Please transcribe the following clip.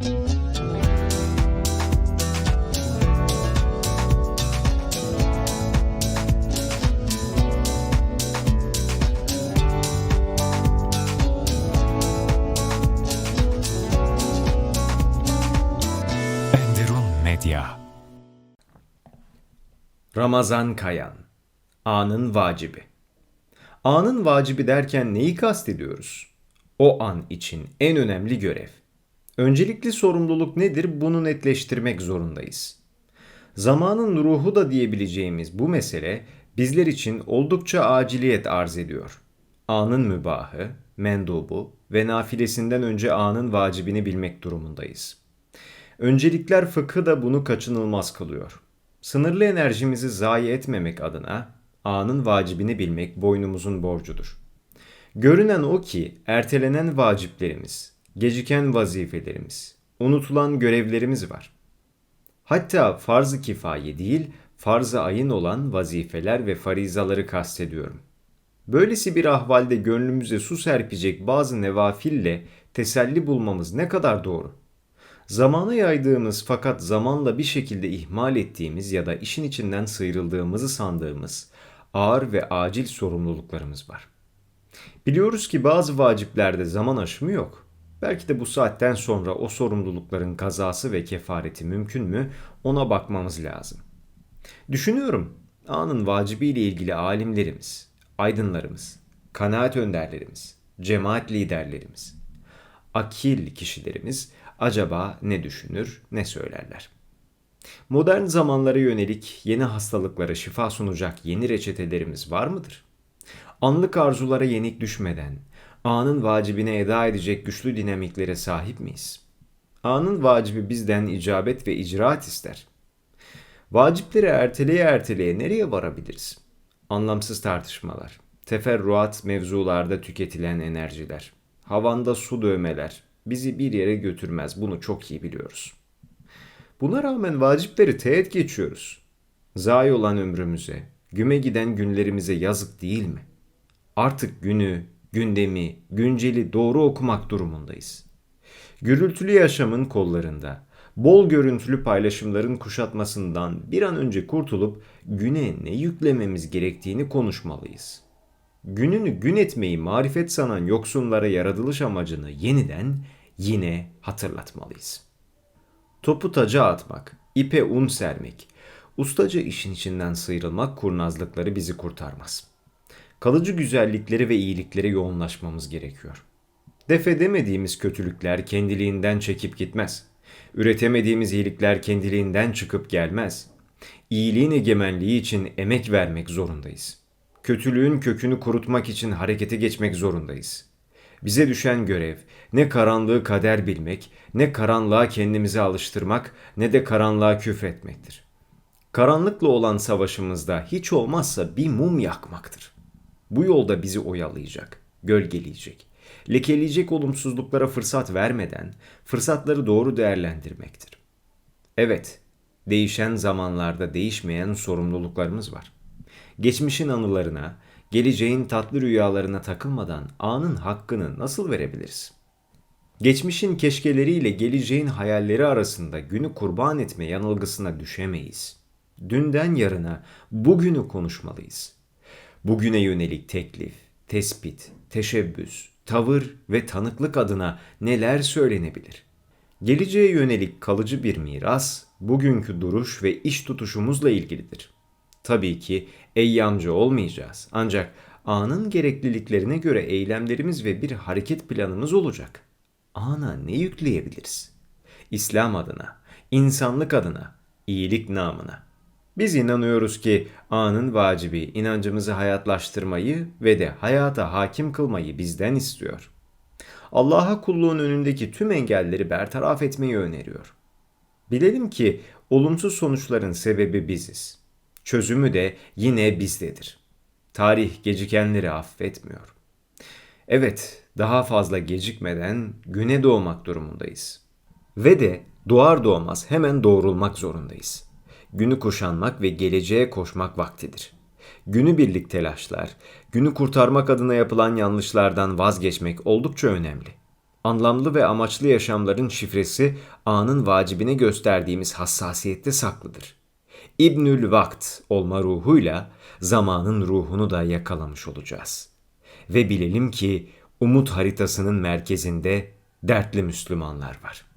Enderun Medya. Ramazan Kayan Anın vacibi Anın vacibi derken neyi kastediyoruz? O an için en önemli görev. Öncelikli sorumluluk nedir bunu netleştirmek zorundayız. Zamanın ruhu da diyebileceğimiz bu mesele bizler için oldukça aciliyet arz ediyor. Anın mübahı, mendubu ve nafilesinden önce anın vacibini bilmek durumundayız. Öncelikler fıkhı da bunu kaçınılmaz kılıyor. Sınırlı enerjimizi zayi etmemek adına anın vacibini bilmek boynumuzun borcudur. Görünen o ki ertelenen vaciplerimiz, geciken vazifelerimiz, unutulan görevlerimiz var. Hatta farz-ı kifaye değil, farz-ı ayın olan vazifeler ve farizaları kastediyorum. Böylesi bir ahvalde gönlümüze su serpecek bazı nevafille teselli bulmamız ne kadar doğru? Zamana yaydığımız fakat zamanla bir şekilde ihmal ettiğimiz ya da işin içinden sıyrıldığımızı sandığımız ağır ve acil sorumluluklarımız var. Biliyoruz ki bazı vaciplerde zaman aşımı yok. Belki de bu saatten sonra o sorumlulukların kazası ve kefareti mümkün mü ona bakmamız lazım. Düşünüyorum anın vacibiyle ilgili alimlerimiz, aydınlarımız, kanaat önderlerimiz, cemaat liderlerimiz, akil kişilerimiz acaba ne düşünür, ne söylerler? Modern zamanlara yönelik yeni hastalıklara şifa sunacak yeni reçetelerimiz var mıdır? Anlık arzulara yenik düşmeden, anın vacibine eda edecek güçlü dinamiklere sahip miyiz? Anın vacibi bizden icabet ve icraat ister. Vacipleri erteleye erteleye nereye varabiliriz? Anlamsız tartışmalar, teferruat mevzularda tüketilen enerjiler, havanda su dövmeler bizi bir yere götürmez. Bunu çok iyi biliyoruz. Buna rağmen vacipleri teğet geçiyoruz. Zayi olan ömrümüze, güme giden günlerimize yazık değil mi? Artık günü, gündemi, günceli doğru okumak durumundayız. Gürültülü yaşamın kollarında, bol görüntülü paylaşımların kuşatmasından bir an önce kurtulup güne ne yüklememiz gerektiğini konuşmalıyız. Gününü gün etmeyi marifet sanan yoksunlara yaratılış amacını yeniden yine hatırlatmalıyız. Topu taca atmak, ipe un sermek, ustaca işin içinden sıyrılmak kurnazlıkları bizi kurtarmaz. Kalıcı güzellikleri ve iyiliklere yoğunlaşmamız gerekiyor. Def edemediğimiz kötülükler kendiliğinden çekip gitmez. Üretemediğimiz iyilikler kendiliğinden çıkıp gelmez. İyiliğin egemenliği için emek vermek zorundayız. Kötülüğün kökünü kurutmak için harekete geçmek zorundayız. Bize düşen görev ne karanlığı kader bilmek, ne karanlığa kendimizi alıştırmak, ne de karanlığa küfretmektir. Karanlıkla olan savaşımızda hiç olmazsa bir mum yakmaktır. Bu yolda bizi oyalayacak, gölgeleyecek, lekeleyecek olumsuzluklara fırsat vermeden fırsatları doğru değerlendirmektir. Evet, değişen zamanlarda değişmeyen sorumluluklarımız var. Geçmişin anılarına, geleceğin tatlı rüyalarına takılmadan anın hakkını nasıl verebiliriz? Geçmişin keşkeleriyle geleceğin hayalleri arasında günü kurban etme yanılgısına düşemeyiz. Dünden yarına bugünü konuşmalıyız. Bugüne yönelik teklif, tespit, teşebbüs, tavır ve tanıklık adına neler söylenebilir? Geleceğe yönelik kalıcı bir miras, bugünkü duruş ve iş tutuşumuzla ilgilidir. Tabii ki eyyamcı olmayacağız. Ancak anın gerekliliklerine göre eylemlerimiz ve bir hareket planımız olacak. Ana ne yükleyebiliriz? İslam adına, insanlık adına, iyilik namına. Biz inanıyoruz ki anın vacibi inancımızı hayatlaştırmayı ve de hayata hakim kılmayı bizden istiyor. Allah'a kulluğun önündeki tüm engelleri bertaraf etmeyi öneriyor. Bilelim ki olumsuz sonuçların sebebi biziz. Çözümü de yine bizdedir. Tarih gecikenleri affetmiyor. Evet, daha fazla gecikmeden güne doğmak durumundayız. Ve de doğar doğmaz hemen doğrulmak zorundayız. Günü kuşanmak ve geleceğe koşmak vaktidir. Günü birlik telaşlar, günü kurtarmak adına yapılan yanlışlardan vazgeçmek oldukça önemli. Anlamlı ve amaçlı yaşamların şifresi anın vacibine gösterdiğimiz hassasiyette saklıdır. İbnül Vakt olma ruhuyla zamanın ruhunu da yakalamış olacağız. Ve bilelim ki umut haritasının merkezinde dertli Müslümanlar var.